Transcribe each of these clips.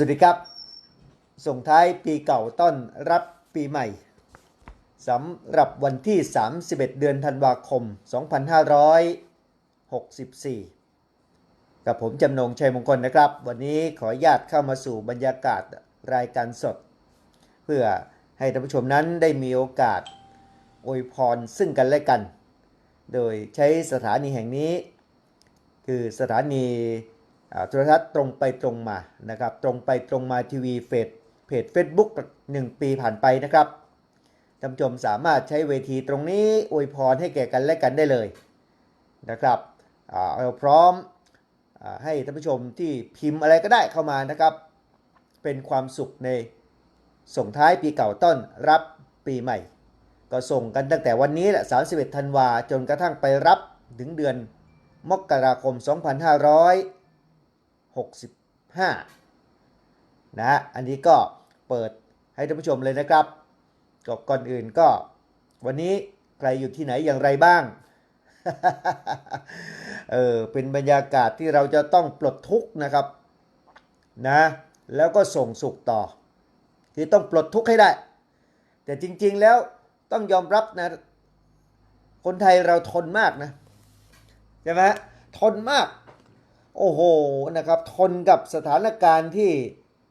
สวัสดีครับ ส่งท้ายปีเก่าต้อนรับปีใหม่สำหรับวันที่ 31 เดือนธันวาคม 2564 กับผมจำนงชัยมงคลนะครับ วันนี้ขออนุญาตเข้ามาสู่บรรยากาศรายการสด เพื่อให้ท่านผู้ชมนั้นได้มีโอกาสอวยพรซึ่งกันและกัน โดยใช้สถานีแห่งนี้ คือสถานี โทรทัศน์ตรงไปตรงมานะครับตรงไปตรงมาทีวีเฟซเพจ Facebook หนึ่งปีผ่านไปนะครับท่านผู้ชมสามารถใช้เวทีตรงนี้อวยพรให้แก่กันและกันได้เลยนะครับเราพร้อมอให้ท่านผู้ชมที่พิมพ์อะไรก็ได้เข้ามานะครับ เป็นความสุขในส่งท้ายปีเก่าต้อนรับปีใหม่ ก็ส่งกันตั้งแต่วันนี้แหละ31ธันวาจนกระทั่งไปรับถึงเดือนมกราคม 65นะฮะอันนี้ก็เปิดให้ท่านผู้ชมเลยนะครับก็ก่อนอื่นก็ วันนี้ใครอยู่ที่ไหนอย่างไรบ้าง เออเป็นบรรยากาศที่เราจะต้องปลดทุกข์นะครับนะแล้วก็ส่งสุขต่อคือต้องปลดทุกข์ให้ได้ แต่จริงๆแล้วต้องยอมรับนะ คนไทยเราทนมากนะใช่ไหมทนมาก โอ้โหนะครับทนกับสถานการณ์ที่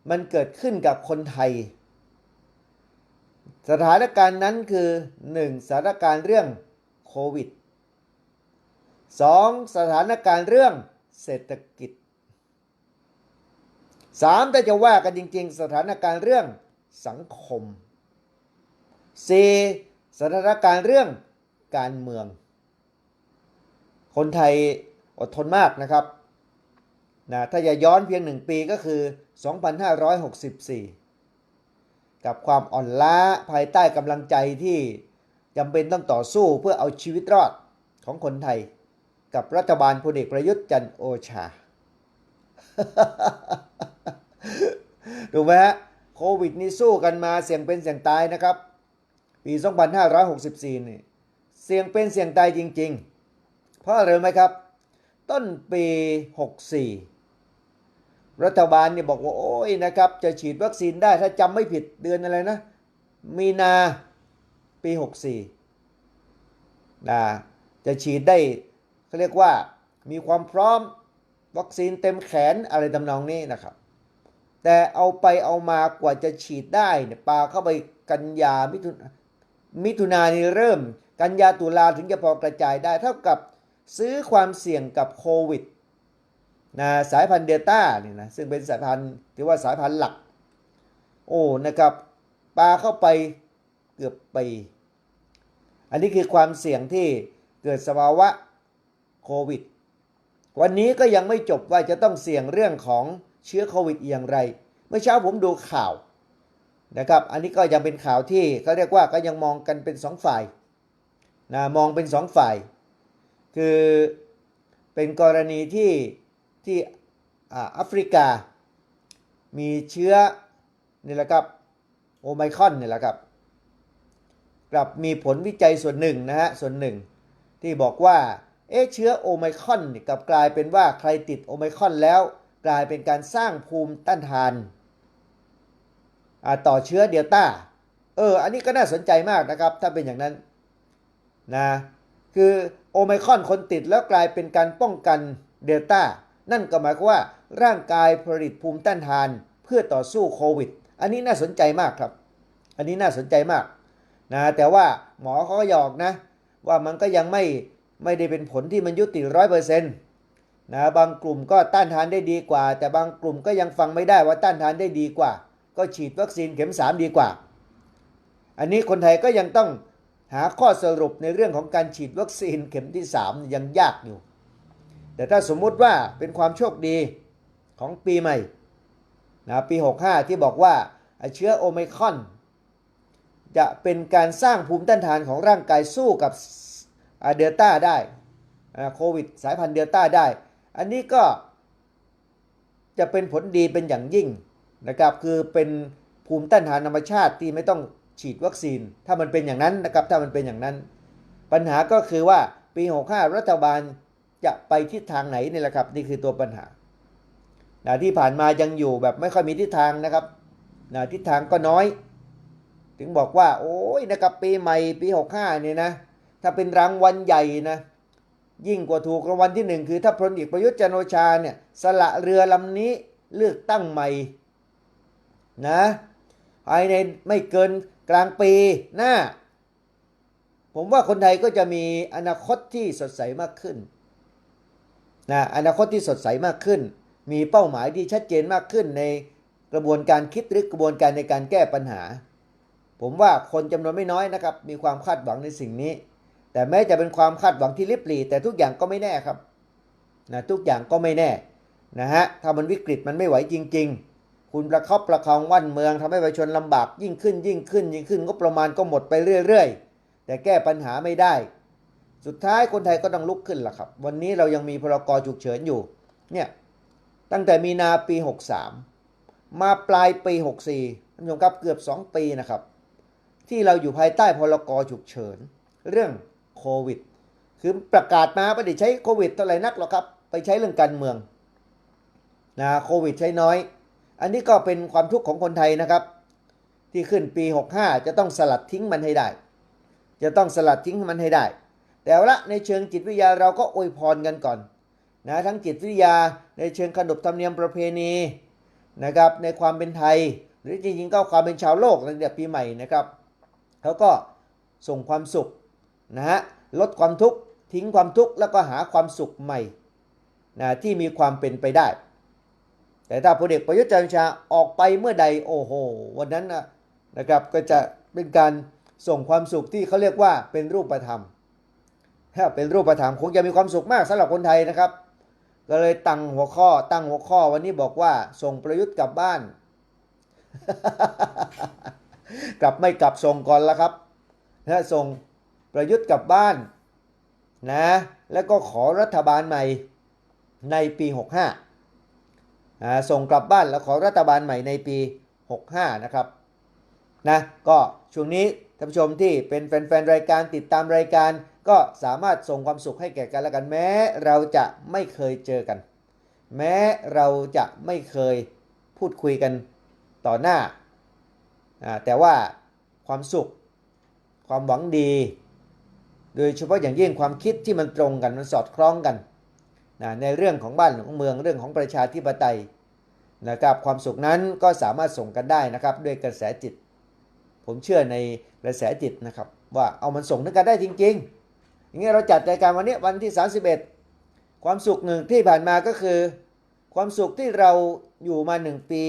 มันเกิดขึ้นกับคนไทย สถานการณ์นั้นคือ 1. สถานการณ์เรื่องโควิด 2. สถานการณ์เรื่องเศรษฐกิจ 3. ถ้าจะว่ากันจริง ๆ สถานการณ์เรื่องสังคม 4. สถานการณ์เรื่องการเมือง คนไทยอดทนมากนะครับ นะถ้าจะย้อนเพียงหนึ่งปีก็คือ 2564 กับความอ่อนล้าภายใต้กำลังใจที่จำเป็นต้องต่อสู้เพื่อเอาชีวิตรอดของคนไทย กับรัฐบาลพลเอกประยุทธ์จันโอชาถูกไหมฮะโควิดนี่สู้กันมาเสี่ยงเป็นเสี่ยงตายนะครับ ปี 2564 นี่เสี่ยงเป็นเสี่ยงตายจริง ๆ เพราะอะไรไหมครับ ต้นปี 64 รัฐบาลเนี่ยบอกว่าโอ้ยนะครับจะฉีดวัคซีนได้ถ้าจำไม่ผิดเดือนอะไรนะ มีนาปี 64นะจะฉีดได้เขาเรียกว่ามีความพร้อมวัคซีนเต็มแขนอะไรทำนองนี้นะครับ แต่เอาไปเอามากว่าจะฉีดได้เนี่ยปาเข้าไปกันยามิถุนมิถุนานี่เริ่ม กันยาตุลาถึงจะพอกระจายได้เท่ากับซื้อความเสี่ยงกับโควิด นะสายพันธุ์เดลต้านี่นะซึ่งเป็นสายพันธุ์ที่ว่าสายพันธุ์หลัก โอ้นะครับปลาเข้าไปเกือบปี อันนี้คือความเสี่ยงที่เกิดสภาวะโควิด วันนี้ก็ยังไม่จบว่าจะต้องเสี่ยงเรื่องของเชื้อโควิดอย่างไร เมื่อเช้าผมดูข่าวนะครับ อันนี้ก็ยังเป็นข่าวที่เขาเรียกว่าก็ยังมองกันเป็นสองฝ่ายนะมองเป็นสองฝ่าย คือเป็นกรณีที่ ที่แอฟริกา มีเชื้อนี่แหละครับโอไมครอนนี่แหละครับ กลับมีผลวิจัยส่วนหนึ่งนะฮะส่วนหนึ่ง ที่บอกว่าเอ๊เชื้อโอไมครอนกลับกลายเป็นว่าใครติดโอไมครอนแล้วกลายเป็นการสร้างภูมิต้านทานต่อเชื้อเดลต้าเอออันนี้ก็น่าสนใจมากนะครับ ถ้าเป็นอย่างนั้นนะคือโอไมครอนคนติดแล้วกลายเป็นการป้องกันเดลต้า นั่นก็หมายความว่าร่างกายผลิตภูมิต้านทานเพื่อต่อสู้โควิด อันนี้น่าสนใจมากครับ อันนี้น่าสนใจมากนะแต่ว่าหมอเขาก็หยอกนะ ว่ามันก็ยังไม่ไม่ได้เป็นผลที่มันยุติร้อยเปอร์เซ็นต์นะบางกลุ่มก็ต้านทานได้ดีกว่า แต่บางกลุ่มก็ยังฟังไม่ได้ว่าต้านทานได้ดีกว่า ก็ฉีดวัคซีนเข็ม 3 ดีกว่า อันนี้คนไทยก็ยังต้องหาข้อสรุปในเรื่องของการฉีดวัคซีนเข็มที่ 3 ยังยากอยู่ แต่ถ้าสมมุติว่าเป็นความโชคดีของปีใหม่นะปี 65 ที่บอกว่าเชื้อโอไมครอน จะเป็นการสร้างภูมิต้านทานของร่างกายสู้กับเดลต้าได้โควิดสายพันธุ์เดลต้าได้ อันนี้ก็จะเป็นผลดีเป็นอย่างยิ่งนะครับคือเป็นภูมิต้านทานธรรมชาติที่ไม่ต้องฉีดวัคซีน ถ้ามันเป็นอย่างนั้นนะครับถ้ามันเป็นอย่างนั้น ปัญหาก็คือว่าปี 65 รัฐบาล จะไปทิศทางไหนนี่แหละครับ นี่คือตัวปัญหานะที่ผ่านมายังอยู่แบบไม่ค่อยมีทิศทางนะครับนะทิศทางก็น้อย ถึงบอกว่า โอ้ยนะครับปีใหม่ปี 65เนี่ยนะถ้าเป็นรางวัลใหญ่นะยิ่งกว่าถูกรางวัลที่หนึ่งคือถ้าพลเอกประยุทธ์จันโอชาเนี่ยสละเรือลำนี้เลือกตั้งใหม่นะภายในไม่เกินกลางปีหน้า ผมว่าคนไทยก็จะมีอนาคตที่สดใสมากขึ้น นะอนาคตที่สดใสมากขึ้น มีเป้าหมายที่ชัดเจนมากขึ้นในกระบวนการคิดหรือกระบวนการในการแก้ปัญหา ผมว่าคนจำนวนไม่น้อยนะครับ มีความคาดหวังในสิ่งนี้ แต่แม้จะเป็นความคาดหวังที่ลิบหลีแต่ทุกอย่างก็ไม่แน่ครับนะทุกอย่างก็ไม่แน่นะฮะถ้ามันวิกฤตมันไม่ไหวจริง ๆ คุณประคับประคองวันเมืองทำให้ประชาชนลำบากยิ่งขึ้นยิ่งขึ้นยิ่งขึ้นงบประมาณก็หมดไปเรื่อย ๆ แต่แก้ปัญหาไม่ได้ สุดท้ายคนไทยก็ต้องลุกขึ้นล่ะครับ วันนี้เรายังมีพรกฉุกเฉินอยู่ เนี่ย ตั้งแต่มีนาปี 63 มาปลายปี 64ท่านผู้ชมครับเกือบ 2 ปีนะครับ ที่เราอยู่ภายใต้พรกฉุกเฉิน เรื่องโควิด คือประกาศมาไม่ได้ใช้โควิดเท่าไหร่นักหรอกครับ ไปใช้เรื่องการเมืองนะโควิดใช้น้อย อันนี้ก็เป็นความทุกข์ของคนไทยนะครับ ที่ขึ้นปี 65 จะต้องสลัดทิ้งมันให้ได้ จะต้องสลัดทิ้งมันให้ได้ แต่ว่าละในเชิงจิตวิทยาเราก็อวยพรกันก่อนนะทั้งจิตวิทยาในเชิงขนบธรรมเนียมประเพณีนะครับในความเป็นไทย หรือจริงๆก็ความเป็นชาวโลกในเดือนปีใหม่นะครับเขาก็ส่งความสุขนะฮะลดความทุกข์ทิ้งความทุกข์แล้วก็หาความสุขใหม่นะที่มีความเป็นไปได้ แต่ถ้าพลเอกประยุทธ์จันทร์โอชาออกไปเมื่อใดโอ้โหวันนั้นนะนะครับก็จะเป็นการส่งความสุขที่เขาเรียกว่าเป็นรูปธรรม ถ้าเป็นรูปธรรมคงจะมีความสุขมากสำหรับคนไทยนะครับ ก็เลยตั้งหัวข้อตั้งหัวข้อวันนี้บอกว่าส่งประยุทธ์กลับบ้าน กลับไม่กลับส่งก่อนละครับนะส่งประยุทธ์กลับบ้านนะแล้วก็ขอรัฐบาลใหม่ในปี 65อ่าส่งกลับบ้านแล้วขอรัฐบาลใหม่ในปี 65 นะครับนะก็ช่วงนี้ท่านผู้ชมที่เป็นแฟนๆรายการติดตามรายการ ก็สามารถส่งความสุขให้แก่กันและกันแม้ เราจะไม่เคยเจอกัน แม้เราจะไม่เคยพูดคุยกันต่อหน้า แต่ว่าความสุข ความหวังดี โดยเฉพาะอย่างยิ่งความคิดที่มันตรงกันมันสอดคล้องกันนะในเรื่องของบ้านของเมืองเรื่องของประชาธิปไตยนะครับความสุขนั้นก็สามารถส่งกันได้นะครับ ด้วยกระแสจิต ผมเชื่อในกระแสจิตนะครับ ว่าเอามันส่งถึงกันได้จริง ๆ อย่างนี้ยเราจัดรายการวันนี้วันที่ 31 ความสุขหนึ่งที่ผ่านมาก็คือ ความสุขที่เราอยู่มาหนึ่งปี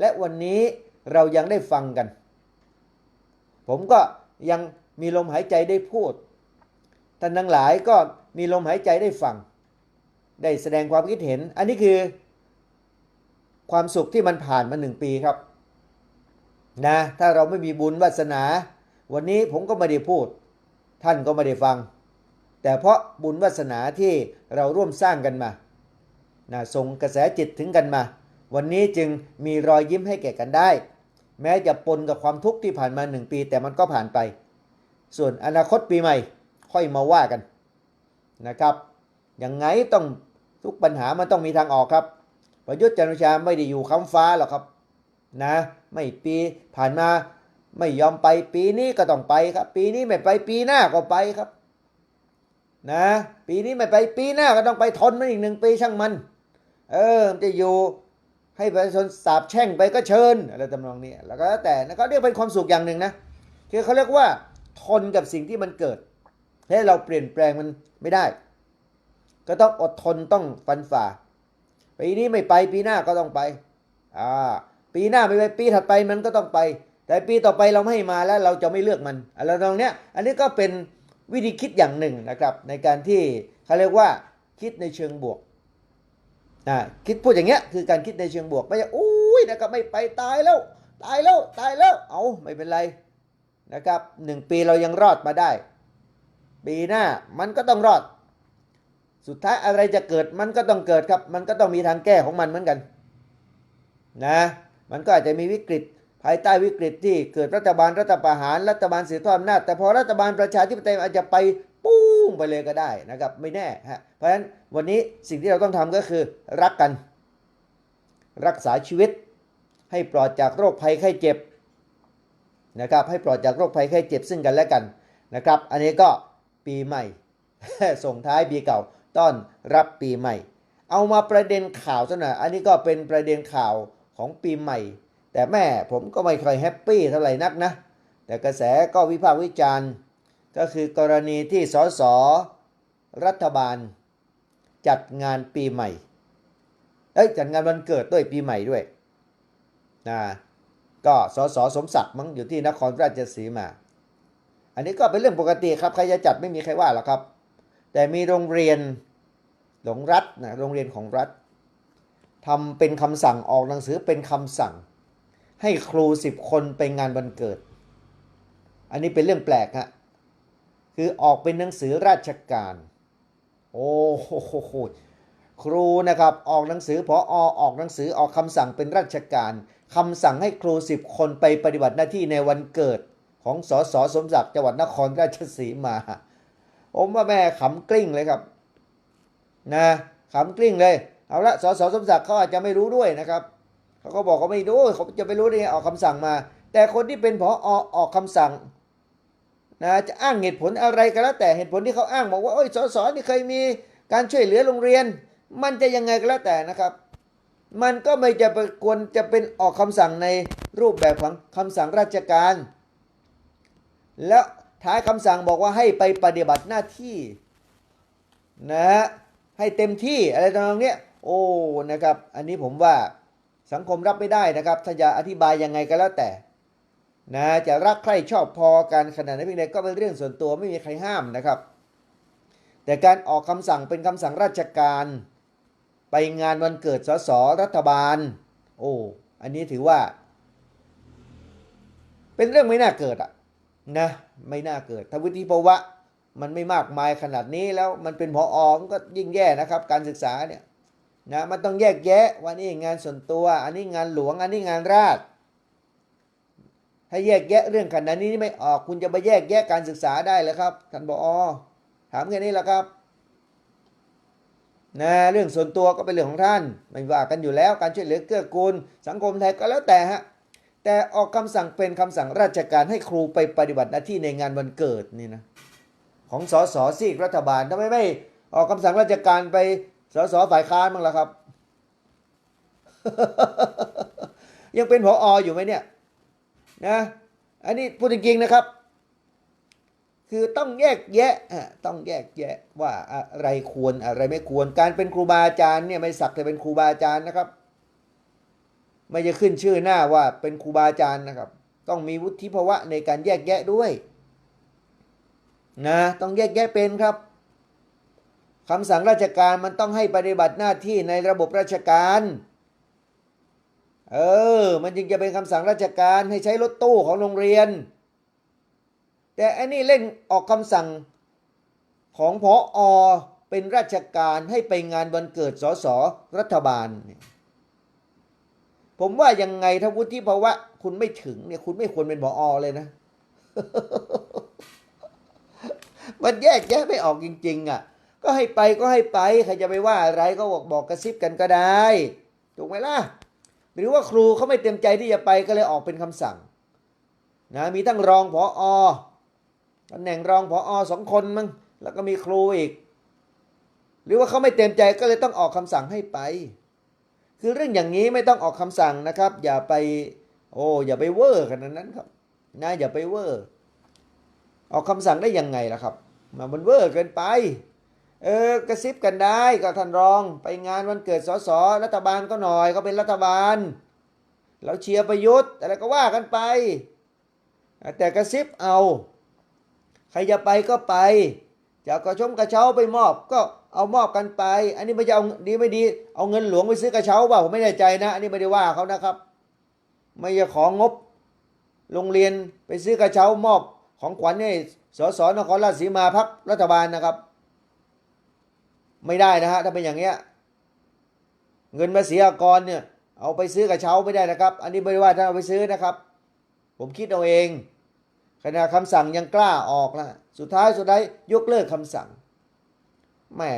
และวันนี้เรายังได้ฟังกัน ผมก็ยังมีลมหายใจได้พูดท่านทั้งหลายก็มีลมหายใจได้ฟัง ได้แสดงความคิดเห็น อันนี้คือ ความสุขที่มันผ่านมาหนึ่งปีครับนะถ้าเราไม่มีบุญวาสนา วันนี้ผมก็ไม่ได้พูด ท่านก็ไม่ได้ฟัง แต่เพราะบุญวาสนาที่เราร่วมสร้างกันมานะส่งกระแสจิตถึงกันมา วันนี้จึงมีรอยยิ้มให้แก่กันได้ แม้จะปนกับความทุกข์ที่ผ่านมาหนึ่งปี แต่มันก็ผ่านไป ส่วนอนาคตปีใหม่ ค่อยมาว่ากันนะครับยังไงต้องทุกปัญหามันต้องมีทางออกครับ ประยุทธ์จันทร์โอชาไม่ได้อยู่ค้ำฟ้าหรอกครับนะไม่ปีผ่านมาไม่ยอมไปปีนี้ก็ต้องไปครับ ปีนี้ไม่ไปปีหน้าก็ไปครับ นะ ปีนี้ไม่ไปปีหน้าก็ต้องไปทนมันอีกหนึ่งปีช่างมัน เออจะอยู่ให้ประชาชนสาบแช่งไปก็เชิญอะไรตำนองนี้แล้วก็แล้วแต่นะเขาเรียกเป็นความสุขอย่างหนึ่งนะคือเขาเรียกว่าทนกับสิ่งที่มันเกิดให้เราเปลี่ยนแปลงมันไม่ได้ ก็ต้องอดทนต้องฟันฝ่าปีนี้ไม่ไปปีหน้าก็ต้องไปอ่าปีหน้าไม่ไปปีถัดไปมันก็ต้องไป แต่ปีต่อไปเราไม่ให้มาแล้วเราจะไม่เลือกมันอะไรตรงเนี้ย อันนี้ก็เป็น วิธีคิดอย่างหนึ่งนะครับในการที่เขาเรียกว่าคิดในเชิงบวกอ่าคิดพูดอย่างเงี้ยคือการคิดในเชิงบวกไม่ใช่อุ้ยนะครับไม่ไปตายแล้ว ตายแล้วตายแล้วเอาไม่เป็นไรนะครับหนึ่งปีเรายังรอดมาได้ ปีหน้ามันก็ต้องรอด สุดท้ายอะไรจะเกิดมันก็ต้องเกิดครับ มันก็ต้องมีทางแก้ของมันเหมือนกันนะมันก็อาจจะมีวิกฤต ภายใต้วิกฤตที่เกิดรัฐบาลรัฐประหารรัฐบาลสืบทอดอำนาจแต่พอรัฐบาลประชาธิปไตยอาจจะไปปุ้งไปเลยก็ได้นะครับ ไม่แน่ฮะเพราะฉะนั้นวันนี้สิ่งที่เราต้องทำก็คือรักกัน รักษาชีวิต ให้ปลอดจากโรคภัยไข้เจ็บนะครับให้ปลอดจากโรคภัยไข้เจ็บซึ่งกันและกันนะครับ อันนี้ก็ปีใหม่ ส่งท้ายปีเก่าต้อนรับปีใหม่ เอามาประเด็นข่าวซะหน่อยอันนี้ก็เป็นประเด็นข่าวของปีใหม่ แต่แม่ผมก็ไม่ค่อยแฮปปี้เท่าไหร่นักนะ แต่กระแสก็วิพากษ์วิจารณ์ ก็คือกรณีที่สสรัฐบาล จัดงานปีใหม่ เอ้ยจัดงานวันเกิดด้วยปีใหม่ด้วยนะก็สสสมศักดิ์มั้งอยู่ที่นครราชสีมา อันนี้ก็เป็นเรื่องปกติครับใครจะจัดไม่มีใครว่าหรอกครับ แต่มีโรงเรียนหลงรัฐนะโรงเรียนของรัฐทำเป็นคำสั่งออกหนังสือเป็นคำสั่ง ให้ครูสิบคนไปงานวันเกิด อันนี้เป็นเรื่องแปลกฮะคือออกเป็นหนังสือราชการ โอ้โหครูนะครับออกหนังสือพอออกหนังสือออกคำสั่งเป็นราชการคำสั่งให้ครูสิบคนไปปฏิบัติหน้าที่ในวันเกิด ของสสสมศักดิ์จังหวัดนครราชสีมาผมว่าแม่ขำกลิ้งเลยครับนะขำกลิ้งเลย เอาละสสสมศักดิ์เขาอาจจะไม่รู้ด้วยนะครับ เขาก็บอกเขาไม่รู้เขาจะไปรู้ได้ไงออกคำสั่งมา แต่คนที่เป็นผอออกคำสั่งนะจะอ้างเหตุผลอะไรก็แล้วแต่เหตุผลที่เขาอ้างบอกว่าโอ้ยสสนี่เคยมีการช่วยเหลือโรงเรียน มันจะยังไงก็แล้วแต่นะครับ มันก็ไม่จะปควรจะเป็นออกคำสั่งในรูปแบบของคำสั่งราชการ แล้วท้ายคำสั่งบอกว่าให้ไปปฏิบัติหน้าที่นะฮะให้เต็มที่อะไรตรงนี้โอ้นะครับ อันนี้ผมว่า สังคมรับไม่ได้นะครับถ้าจะอธิบายยังไงก็แล้วแต่นะจะรักใครชอบพอกันขนาดไหนเพียงใดก็เป็นเรื่องส่วนตัวไม่มีใครห้ามนะครับ แต่การออกคำสั่งเป็นคำสั่งราชการ ไปงานวันเกิดสสรัฐบาล โอ้อันนี้ถือว่า เป็นเรื่องไม่น่าเกิดอะนะไม่น่าเกิดถ้าวุฒิภาวะมันไม่มากมายขนาดนี้แล้วมันเป็นพออก็ยิ่งแย่นะครับ การศึกษาเนี่ย นะมันต้องแยกแยะว่านี่งานส่วนตัว อันนี้งานหลวง อันนี้งานราชถ้าแยกแยะเรื่องขนาดนี้ไม่ออกคุณจะไปแยกแยะการศึกษาได้เลยครับท่านบอถามแค่นี้แหละครับนะเรื่องส่วนตัวก็เป็นเรื่องของท่านไม่ว่ากันอยู่แล้วการช่วยเหลือเกื้อกูล สังคมไทยก็แล้วแต่ฮะแต่ออกคำสั่งเป็นคำสั่งราชการให้ครูไปปฏิบัติหน้าที่ในงานวันเกิดนี่นะของสสซีกรัฐบาลทำไมไม่ออกคำสั่งราชการไป สสฝ่ายค้านบ้างล่ะครับ ยังเป็นผอออยู่ไหมเนี่ยนะอันนี้พูดจริงๆนะครับ คือต้องแยกแยะต้องแยกแยะว่าอะไรควรอะไรไม่ควร การเป็นครูบาอาจารย์เนี่ยไม่สักแต่เป็นครูบาอาจารย์นะครับ ไม่จะขึ้นชื่อหน้าว่าเป็นครูบาอาจารย์นะครับ ต้องมีวุฒิภาวะในการแยกแยะด้วยนะต้องแยกแยะเป็นครับ คำสั่งราชการมันต้องให้ปฏิบัติหน้าที่ในระบบราชการ เออ มันจึงจะเป็นคำสั่งราชการให้ใช้รถตู้ของโรงเรียน แต่อันนี้เล่นออกคำสั่งของพออเป็นราชการให้ไปงานวันเกิดสสรัฐบาล ผมว่ายังไงถ้าวุฒิภาวะคุณไม่ถึงเนี่ยคุณไม่ควรเป็นพออเลยนะ มันแยกแยะไม่ออกจริง ๆอะ ก็ให้ไปก็ให้ไปใครจะไปว่าอะไรก็บอกบอกกระซิบกันก็ได้ ถูกไหมล่ะ หรือว่าครูเขาไม่เต็มใจที่จะไปก็เลยออกเป็นคำสั่งนะมีทั้งรองผออตำแหน่งรองผออสองคนมั้งแล้วก็มีครูอีก หรือว่าเขาไม่เต็มใจก็เลยต้องออกคำสั่งให้ไป คือเรื่องอย่างนี้ไม่ต้องออกคำสั่งนะครับ อย่าไป โอ้อย่าไปเวอร์ขนาดนั้นครับนะอย่าไปเวอร์ ออกคำสั่งได้ยังไงล่ะครับมันเวอร์เกินไป เออกระซิบกันได้ก็ท่านรอง ไปงานวันเกิดสสรัฐบาลก็หน่อยก็เป็นรัฐบาล เราเชียร์ประยุทธ์อะไรก็ว่ากันไป แต่กระซิบเอา ใครจะไปก็ไปจะกระชมกระเช้าไปมอบก็เอามอบกันไป อันนี้ไม่จะเอาดีไม่ดีเอาเงินหลวงไปซื้อกระเช้าเปล่าผมไม่แน่ใจนะ อันนี้ไม่ได้ว่าเขานะครับ ไม่จะของงบ โรงเรียนไปซื้อกระเช้ามอบของขวัญให้สสนครราชสีมาพักรัฐบาลนะครับ ไม่ได้นะฮะถ้าเป็นอย่างเงี้ยเงินภาษีอากรเนี่ยเอาไปซื้อกระเช้าไม่ได้นะครับ อันนี้ไม่ได้ว่าท่านเอาไปซื้อนะครับ ผมคิดเอาเองขณะคำสั่งยังกล้าออกนะสุดท้ายสุดท้ายยกเลิกคำสั่งแม่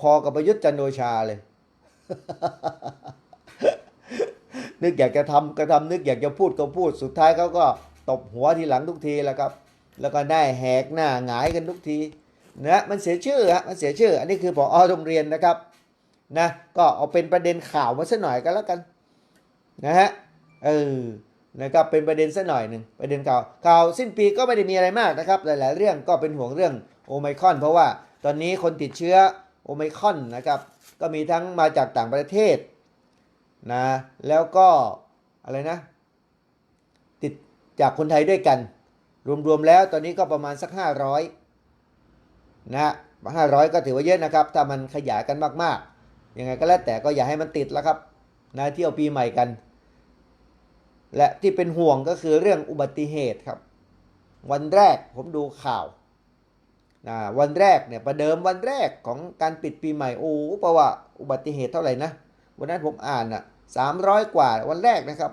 พอๆกับประยุทธ์จันโอชาเลย นึกอยากจะทำก็ทำนึกอยากจะพูดก็พูด สุดท้ายเขาก็ตบหัวทีหลังทุกทีแล้วครับ แล้วก็หน้แหกหน้าหงายกันทุกที นะมันเสียชื่อฮะมันเสียชื่อ อันนี้คือพอโรงเรียนนะครับนะก็เอาเป็นประเด็นข่าวมาสักหน่อยกันแล้วกันนะฮะเออนะครับเป็นประเด็นสักหน่อยหนึ่งประเด็นข่าวข่าวสิ้นปีก็ไม่ได้มีอะไรมากนะครับ หลาย ๆ เรื่องก็เป็นห่วงเรื่องโอไมคอนเพราะว่าตอนนี้คนติดเชื้อโอไมคอนนะครับก็มีทั้งมาจากต่างประเทศนะแล้วก็อะไรนะ ติดจากคนไทยด้วยกัน รวม ๆ แล้วตอนนี้ก็ประมาณสัก 500 นะฮะ500ก็ถือว่าเยอะนะครับ ถ้ามันขยายกันมากๆ ยังไงก็แล้วแต่ก็อย่าให้มันติดแล้วครับนะเที่ยวปีใหม่กัน และที่เป็นห่วงก็คือเรื่องอุบัติเหตุครับ วันแรกผมดูข่าวนะวันแรกเนี่ยประเดิมวันแรกของการปิดปีใหม่โอ้เพราะว่าอุบัติเหตุเท่าไหร่นะวันนั้นผมอ่านอะสามร้อยกว่าวันแรกนะครับ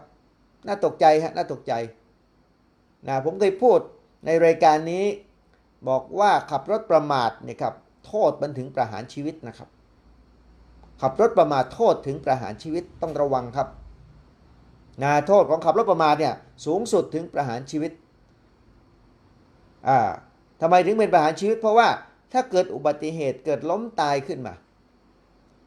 น่าตกใจฮะน่าตกใจนะผมเคยพูดในรายการนี้ บอกว่าขับรถประมาทเนี่ยครับโทษมันถึงประหารชีวิตนะครับ ขับรถประมาทโทษถึงประหารชีวิตต้องระวังครับนะโทษของขับรถประมาทเนี่ยสูงสุดถึงประหารชีวิตอ่าทำไมถึงเป็นประหารชีวิต เพราะว่าถ้าเกิดอุบัติเหตุเกิดล้มตายขึ้นมา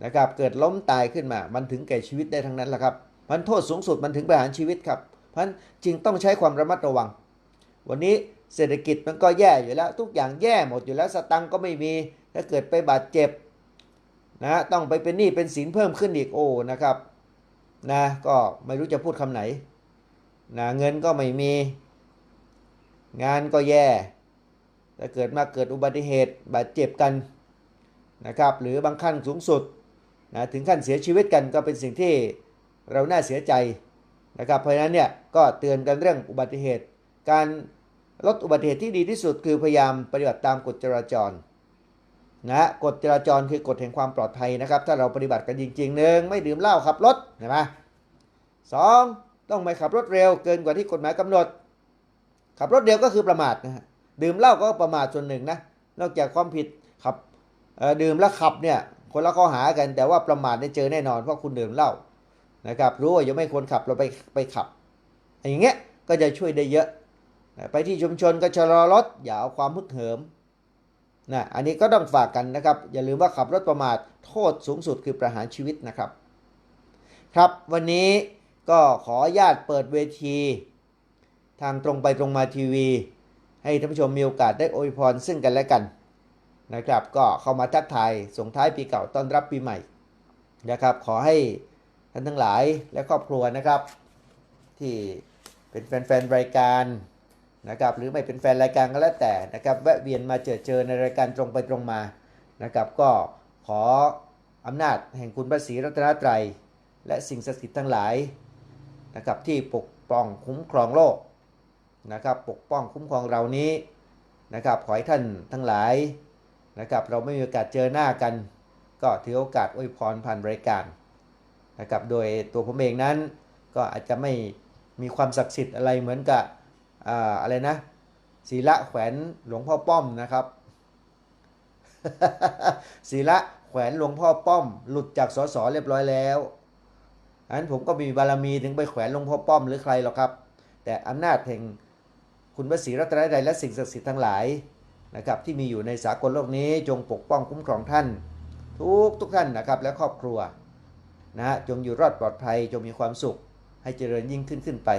นะครับเกิดล้มตายขึ้นมา มันถึงแก่ชีวิตได้ทั้งนั้นแหละครับพันโทษสูงสุดมันถึงประหารชีวิตครับเพราะฉะนั้นจึงต้องใช้ความระมัดระวัง วันนี้ เศรษฐกิจมันก็แย่อยู่แล้ว ทุกอย่างแย่หมดอยู่แล้วสตังก็ไม่มีถ้าเกิดไปบาดเจ็บนะต้องไปเป็นหนี้เป็นสินเพิ่มขึ้นอีกโอ้นะครับนะก็ไม่รู้จะพูดคำไหนนะเงินก็ไม่มี งานก็แย่ถ้าเกิดมาเกิดอุบัติเหตุบาดเจ็บกันนะครับหรือบางขั้นสูงสุดนะถึงขั้นเสียชีวิตกันก็เป็นสิ่งที่เราน่าเสียใจนะครับเพราะฉะนั้นเนี่ยก็เตือนกันเรื่องอุบัติเหตุ การ ลดอุบัติเหตุที่ดีที่สุดคือพยายามปฏิบัติตามกฎจราจรนะกฎจราจรคือกฎแห่งความปลอดภัยนะครับ ถ้าเราปฏิบัติกันจริงๆหนึ่งไม่ดื่มเหล้าขับรถเห็นไหมสองต้องไม่ขับรถเร็วเกินกว่าที่กฎหมายกำหนด ขับรถเร็วก็คือประมาทนะฮะดื่มเหล้าก็ประมาทส่วนหนึ่งนะนอกจากความผิดขับดื่มแล้วขับเนี่ยคนละข้อหากันแต่ว่าประมาทได้เจอแน่นอนเพราะคุณดื่มเหล้านะครับ รู้ว่ายังไม่ควรขับเราไปไปขับอย่างเงี้ยก็จะช่วยได้เยอะ ไปที่ชุมชนก็ชะลอรถอย่าเอาความฮึกเหิมนะอันนี้ก็ต้องฝากกันนะครับ อย่าลืมว่าขับรถประมาทโทษสูงสุดคือประหารชีวิตนะครับ ครับวันนี้ก็ขอญาตเปิดเวที ทางตรงไปตรงมาทีวี ให้ท่านผู้ชมมีโอกาสได้อวยพรซึ่งกันและกันนะครับ ก็เข้ามาทักทายส่งท้ายปีเก่าต้อนรับปีใหม่นะครับ ขอให้ท่านทั้งหลายและครอบครัวนะครับ ที่เป็นแฟนๆรายการ นะครับหรือไม่เป็นแฟนรายการก็แล้วแต่นะครับแวะเวียนมาเจอเจอในรายการตรงไปตรงมานะครับก็ขออำนาจแห่งคุณพระศรีรัตนตรัย และสิ่งศักดิ์สิทธิ์ทั้งหลายนะครับที่ปกป้องคุ้มครองโลกนะครับปกป้องคุ้มครองเรานี้นะครับขอให้ท่านทั้งหลายนะครับเราไม่มีโอกาสเจอหน้ากัน ก็ถือโอกาสอวยพรผ่านรายการนะครับโดยตัวผมเองนั้นก็อาจจะไม่มีความศักดิ์สิทธิ์อะไรเหมือนกับ อะไรนะศีละแขวนหลวงพ่อป้อมนะครับศีละแขวนหลวงพ่อป้อม หลุดจากสสเรียบร้อยแล้วอันผมก็มีบารมีถึงไปแขวนหลวงพ่อป้อมหรือใครหรอกครับ แต่อำนาจแห่งคุณพระศรีรัตนตรัยและสิ่งศักดิ์สิทธิ์ทั้งหลายนะครับที่มีอยู่ในสากลโลกนี้จงปกป้องคุ้มครองท่าน ทุกทุกท่านนะครับและครอบครัวนะฮะจงอยู่รอดปลอดภัยจงมีความสุข ให้เจริญยิ่งขึ้นขึ้นไป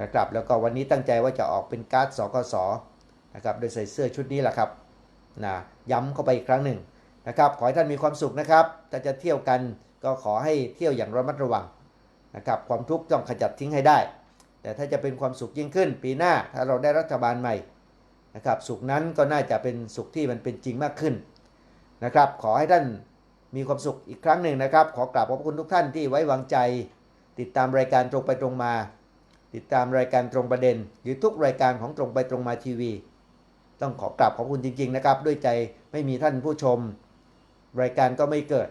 นะครับ แล้วก็วันนี้ตั้งใจว่าจะออกเป็นการ์ดสกสนะครับ โดยใส่เสื้อชุดนี้แหละครับนะย้ำเข้าไปอีกครั้งหนึ่งนะครับ ขอให้ท่านมีความสุขนะครับ ถ้าจะเที่ยวกันก็ขอให้เที่ยวอย่างระมัดระวังนะครับ ความทุกข์ต้องขจัดทิ้งให้ได้ แต่ถ้าจะเป็นความสุขยิ่งขึ้น ปีหน้าถ้าเราได้รัฐบาลใหม่นะครับ สุขนั้นก็น่าจะเป็นสุขที่มันเป็นจริงมากขึ้นนะครับ ขอให้ท่านมีความสุขอีกครั้งหนึ่งนะครับ ขอกราบขอบคุณทุกท่านที่ไว้วางใจ ติดตามรายการตรงไปตรงมา ติดตามรายการตรงประเด็น หรือทุกรายการของตรงไปตรงมาทีวี ต้องขอกราบขอบคุณจริง ๆ นะครับ ด้วยใจไม่มีท่านผู้ชม รายการก็ไม่เกิด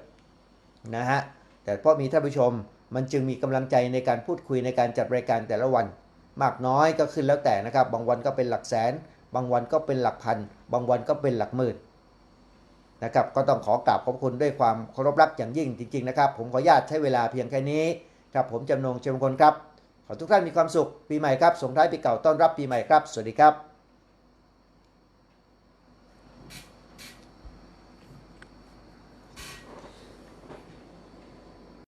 นะฮะแต่เพราะมีท่านผู้ชมมันจึงมีกำลังใจในการพูดคุยในการจัดรายการแต่ละวัน มากน้อยก็ขึ้นแล้วแต่นะครับ บางวันก็เป็นหลักแสน บางวันก็เป็นหลักพัน บางวันก็เป็นหลักหมื่นนะครับก็ต้องขอกราบขอบคุณด้วยความเคารพรักอย่างยิ่งจริง ๆ นะครับ ผมขออนุญาตใช้เวลาเพียงแค่นี้ครับผมจำนงเชียงมงคลครับ ขอทุกท่านมีความสุขปีใหม่ครับส่งท้ายปีเก่าต้อนรับปีใหม่ครับ สวัสดีครับ